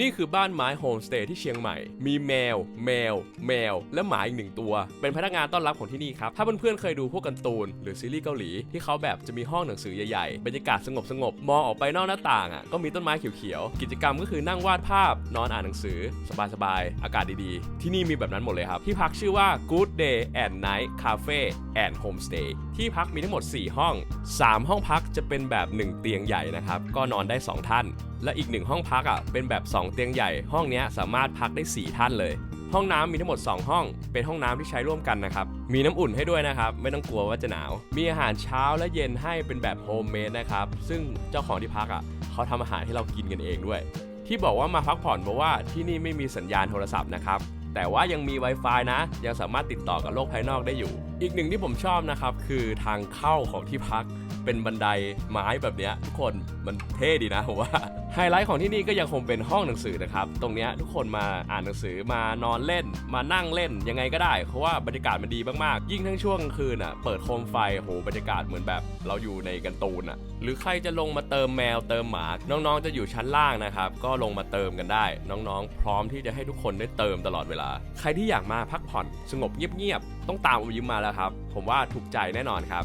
นี่คือบ้านไม้โฮมสเตย์ที่เชียงใหม่ มีแมว แมว แมว และหมาอีกหนึ่งตัว เป็นพนักงานต้อนรับของที่นี่ครับ ถ้าเพื่อนๆเคยดูพวกการ์ตูน หรือซีรีส์เกาหลี ที่เขาแบบจะมีห้องหนังสือใหญ่ๆ บรรยากาศสงบๆมองออกไปนอกหน้าต่างอะ ก็มีต้นไม้เขียวๆ กิจกรรมก็คือนั่งวาดภาพ นอนอ่านหนังสือ สบายๆ อากาศดีๆ ที่นี่มีแบบนั้นหมดเลยครับ ที่พักชื่อว่า Good Day and Night Cafe and Homestay ที่พักมีทั้งหมด 4 ห้อง 3 ห้องพักจะเป็นแบบ 1 เตียงใหญ่นะครับ ก็นอนได้ 2 ท่าน และอีกหนึ่งห้องพักอะเป็นแบบ 2 เตียงใหญ่ ห้องนี้สามารถพักได้ 4 ท่านเลย ห้องน้ำมีทั้งหมด 2 ห้อง เป็นห้องน้ำที่ใช้ร่วมกันนะครับ มีน้ำอุ่นให้ด้วยนะครับ ไม่ต้องกลัวว่าจะหนาว มีอาหารเช้าและเย็นให้เป็นแบบโฮมเมดนะครับ ซึ่งเจ้าของที่พักอะเขาทำอาหารให้เรากินกันเองด้วย ที่บอกว่ามาพักผ่อนเพราะว่าที่นี่ไม่มีสัญญาณโทรศัพท์นะครับ แต่ว่ายังมี Wi-Fi นะ ยังสามารถติดต่อกับโลกภายนอกได้อยู่ อีกหนึ่งที่ผมชอบนะครับ คือทางเข้าของที่พักเป็นบันไดไม้แบบเนี้ยทุกคนมันเท่ดีนะผมว่า ไฮไลท์ของที่นี่ก็ยังคงเป็นห้องหนังสือนะครับ ตรงนี้ทุกคนมาอ่านหนังสือมานอนเล่น มานั่งเล่นยังไงก็ได้ เพราะว่าบรรยากาศมันดีมากๆ ยิ่งทั้งช่วงกลางคืนอะเปิดโคมไฟโหบรรยากาศเหมือนแบบเราอยู่ในการ์ตูนอะหรือใครจะลงมาเติมแมวเติมหมา น้องๆจะอยู่ชั้นล่างนะครับ ก็ลงมาเติมกันได้ น้องๆ พร้อมที่จะให้ทุกคนได้เติมตลอดเวลา ใครที่อยากมาพักผ่อนสงบเงียบๆต้องตามอมยิ้มมาแล้วครับ ผมว่าถูกใจแน่นอนครับ